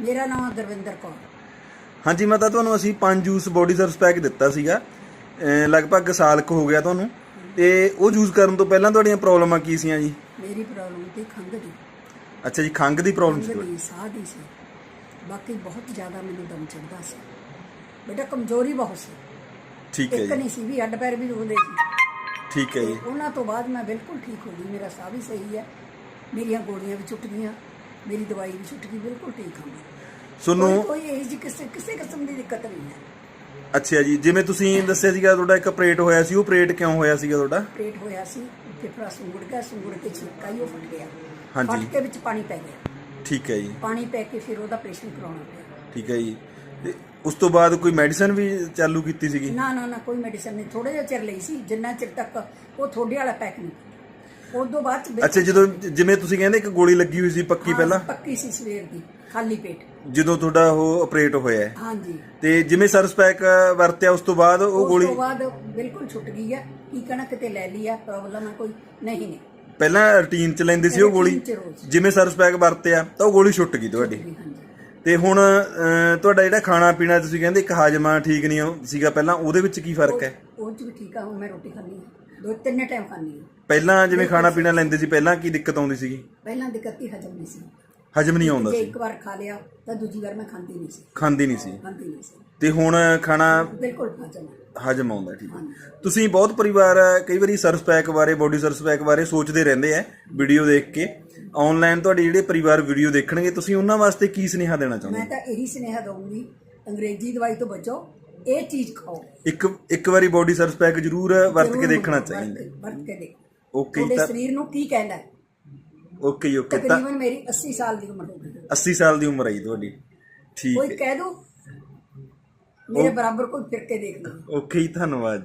ਮੇਰਾ ਨਾਮ ਗੁਰਵਿੰਦਰ ਕੌਰ। ਹਾਂਜੀ ਮਾਤਾ ਤੁਹਾਨੂੰ ਅਸੀਂ ਪੰਜ ਜੂਸ ਬੋਡੀ ਸਰਵਿਸ ਪੈਕ ਦਿੱਤਾ ਸੀਗਾ। ਅਹ ਲਗਭਗ ਸਾਲ ਕੁ ਹੋ ਗਿਆ ਤੁਹਾਨੂੰ। ਤੇ ਉਹ ਯੂਜ਼ ਕਰਨ ਤੋਂ ਪਹਿਲਾਂ ਤੁਹਾਡੀਆਂ ਪ੍ਰੋਬਲਮਾਂ ਕੀ ਸੀਆਂ ਜੀ? ਮੇਰੀ ਪ੍ਰੋਬਲਮ ਸੀ ਖੰਘ ਦੀ। ਅੱਛਾ ਜੀ ਖੰਘ ਦੀ ਪ੍ਰੋਬਲਮ ਸੀ ਖੰਘ ਤੁਹਾਡੀ। ਦੀ ਸਾਹ ਦੀ ਸੀ। ਬਾਕੀ ਬਹੁਤ ਜ਼ਿਆਦਾ ਮੈਨੂੰ ਦਮ ਚੜਦਾ ਸੀ। ਬੇਟਾ ਕਮਜ਼ੋਰੀ ਬਹੁਤ ਸੀ। ਠੀਕ ਹੈ ਇੱਕ ਜੀ। ਨਹੀਂ ਸੀ ਵੀ ਅੱਡ ਪੈਰ ਵੀ ਰੋਂਦੇ ਸੀ। ਠੀਕ ਹੈ ਤੇ ਜੀ। ਉਹਨਾਂ ਤੋਂ ਬਾਅਦ ਮੈਂ ਬਿਲਕੁਲ ਠੀਕ ਹੋ ਗਈ। ਮੇਰਾ ਸਾਹ ਵੀ ਸਹੀ ਹੈ। ਮੇਰੀਆਂ ਗੋਲੀਆਂ ਵੀ ਛੁੱਟ ਗਈਆਂ। ਮੇਰੀ ਦਵਾਈ ਵੀ ਛੁੱਟ ਗਈ ਬਿਲਕੁਲ ਠੀਕ ਹਾਂ ਮੈਂ ਤੁਹਾਨੂੰ ਕੋਈ ਕੋਈ ਇਹ ਜੀ ਕਿਸੇ ਕਿਸੇ ਕਿਸਮ ਦੀ ਦਿੱਕਤ ਨਹੀਂ ਹੈ। ਅੱਛਾ ਜੀ ਜਿਵੇਂ ਤੁਸੀਂ ਦੱਸਿਆ ਸੀਗਾ ਤੁਹਾਡਾ ਇੱਕ ਆਪਰੇਟ ਹੋਇਆ ਸੀ ਉਹ ਆਪਰੇਟ ਕਿਉਂ ਹੋਇਆ ਸੀਗਾ ਤੁਹਾਡਾ? ਪੇਟ ਹੋਇਆ ਸੀ ਫੇਫੜਾ ਸੁੰਗੜ ਗਿਆ ਸੁੰਗੜ ਕੇ ਛਿੱਕਾ ਹੀ ਉਹ ਫਟ ਗਿਆ। ਹਾਂਜੀ। ਫਟ ਕੇ ਵਿੱਚ ਪਾਣੀ ਪੈ ਗਿਆ। ਠੀਕ ਹੈ ਜੀ। ਪਾਣੀ ਪੈ ਕੇ ਫਿਰ ਉਹਦਾ ਆਪਰੇਸ਼ਨ ਕਰਾਉਣਾ ਪਿਆ। ਠੀਕ ਹੈ ਜੀ। ਤੇ ਉਸ ਤੋਂ ਬਾਅਦ ਕੋਈ ਮੈਡੀਸਨ ਵੀ ਚਾਲੂ ਕੀਤੀ ਸੀਗੀ? ਨਾ ਨਾ ਨਾ ਕੋਈ ਮੈਡੀਸਨ ਨਹੀਂ। ਥੋੜੇ ਜਿਹਾ ਚਿਰ ਲਈ ਸੀ ਜਿੰਨਾ ਚਿਰ ਤੱਕ ਉਹ ਥੋੜੇ ਵਾਲਾ ਪੈਕ ਨਹੀਂ ਉਸ ਤੋਂ ਬਾਅਦ ਚ ਬਿਲਕੁਲ- ਅੱਛਾ ਜਦੋਂ ਜਿਵੇਂ ਤੁਸੀਂ ਕਹਿੰਦੇ ਇੱਕ ਗੋਲੀ ਲੱਗੀ ਹੋਈ ਸੀ ਪੱਕੀ ਹਾਂ, ਪਹਿਲਾਂ? ਪੱਕੀ ਸੀ ਸਵੇਰ ਦੀ ਖਾਲੀ ਪੇਟ। ਜਦੋਂ ਤੁਹਾਡਾ ਉਹ ਆਪਰੇਟ ਹੋਇਆ ਹੈ। ਹਾਂਜੀ। ਤੇ ਜਿਵੇਂ ਸਰਸ ਪੈਕ ਵਰਤਿਆ ਉਸ ਤੋਂ ਬਾਅਦ ਉਹ ਉਸ ਗੋਲੀ ਤੋਂ ਬਾਅਦ ਬਿਲਕੁਲ ਛੁੱਟ ਗਈ ਹੈ। ਕੀ ਕਹਿਣਾ ਕਿਤੇ ਲੈ ਲਈ ਆ ਪ੍ਰੋਬਲਮ ਹੈ ਕੋਈ? ਨਹੀਂ ਨਹੀਂ ਪਹਿਲਾਂ ਰੂਟੀਨ ਚ ਲੈਂਦੇ ਸੀ ਉਹ ਗੋਲੀ? Routine ਚ ਰੋਜ਼। ਜਿਵੇਂ ਸਰਸ ਪੈਕ ਵਰਤਿਆ ਤਾਂ ਉਹ ਗੋਲੀ ਛੁੱਟ ਗਈ ਤੁਹਾਡੀ। ਹਾਂਜੀ। ਤੇ ਹੁਣ ਤੁਹਾਡਾ ਜਿਹੜਾ ਖਾਣਾ ਪੀਣਾ ਤੁਸੀਂ ਕਹਿੰਦੇ ਇੱਕ ਹਾਜਮਾ ਠੀਕ ਨਹੀਂ ਸੀਗਾ ਪਹਿਲਾਂ ਉਹਦੇ ਵਿੱਚ ਕੀ ਫ਼ਰਕ ਹੈ? ਉਹ ਚ ਵੀ ਠੀਕ ਆ ਹੁਣ ਮੈਂ ਰੋਟੀ ਖਾਂਦੀ ਹਾਂ। ਦੋ ਤਿੰਨ ਟਾਈਮ ਖਾਂਦੀ ਹਾਂ। ਪਹਿਲਾਂ ਜਿਵੇਂ ਖਾਣਾ ਪੀਣਾ ਲੈਂਦੇ ਸੀ ਪਹਿਲਾਂ ਕੀ ਦਿੱਕਤ ਆਉਂਦੀ ਸੀਗੀ? ਪਹਿਲਾਂ ਦਿੱਕਤ ਹੀ ਹਜਮ ਨਹੀਂ ਸੀ। ਹਜਮ ਨਹੀਂ ਆਉਂਦਾ ਜੇ ਸੀ। ਇੱਕ ਵਾਰ ਖਾ ਲਿਆ ਤਾਂ ਦੂਜੀ ਵਾਰ ਮੈਂ ਖਾਂਦੀ ਨਹੀਂ ਸੀ। ਖਾਂਦੀ ਨਹੀਂ ਸੀ। ਖਾਂਦੀ ਨਹੀਂ ਸੀ। ਤੇ ਹੁਣ ਖਾਣਾ ਬਿਲਕੁਲ ਹਜਮ ਹਜਮ ਆਉਂਦਾ ਠੀਕ ਹੈ। ਤੁਸੀਂ ਬਹੁਤ ਪਰਿਵਾਰ ਕਈ ਵਾਰੀ ਸਰਸ ਪੈਕ ਬਾਰੇ ਬੋਡੀ ਸਰਸ ਪੈਕ ਬਾਰੇ ਸੋਚਦੇ ਰਹਿੰਦੇ ਆ ਵੀਡੀਓ ਦੇਖ ਕੇ। ਆਨਲਾਈਨ ਤੁਹਾਡੇ ਜਿਹੜੇ ਪਰਿਵਾਰ ਵੀਡੀਓ ਦੇਖਣਗੇ ਤੁਸੀਂ ਉਹਨਾਂ ਵਾਸਤੇ ਕੀ ਸੁਨੇਹਾ ਦੇਣਾ ਚਾਹੁੰਦੇ ਮੈਂ ਤਾਂ ਇਹੀ ਸੁਨੇਹਾ ਦਊਂਗੀ ਅੰਗਰੇਜ਼ੀ ਦਵਾਈ ਤੋਂ ਬਚੋ ਇਹ ਚੀਜ਼ ਖਾਓ। ਇੱਕ ਇੱਕ ਵਾਰੀ ਬੋਡੀ ਸਰਸ ਪੈਕ ਜ਼ਰੂਰ ਵਰਤ ਕੇ ਦੇਖਣਾ ਚਾਹੀਦਾ। ਵਰਤ ਕੇ ਦੇਖੋ। ਓਕੇ ਤੁਹਾਡੇ ਤਾਂ ਸਰੀਰ ਨੂੰ ਕੀ ਕਹਿੰਦਾ ਹੈ? Okay okay. ਤਾਂ ਤਕਰੀਬਨ ਮੇਰੀ 80 ਸਾਲ ਦੀ ਉਮਰ ਹੋ ਗਈ। 80 ਸਾਲ ਦੀ ਉਮਰ ਜੀ ਤੁਹਾਡੀ। ਠੀਕ ਕੋਈ ਕਹਿ ਦੋ ਮੇਰੇ ਬਰਾਬਰ ਕੋਈ ਫਿਰ ਕੇ ਦੇਖ ਲਓ ਓਕੇ ਜੀ ਧੰਨਵਾਦ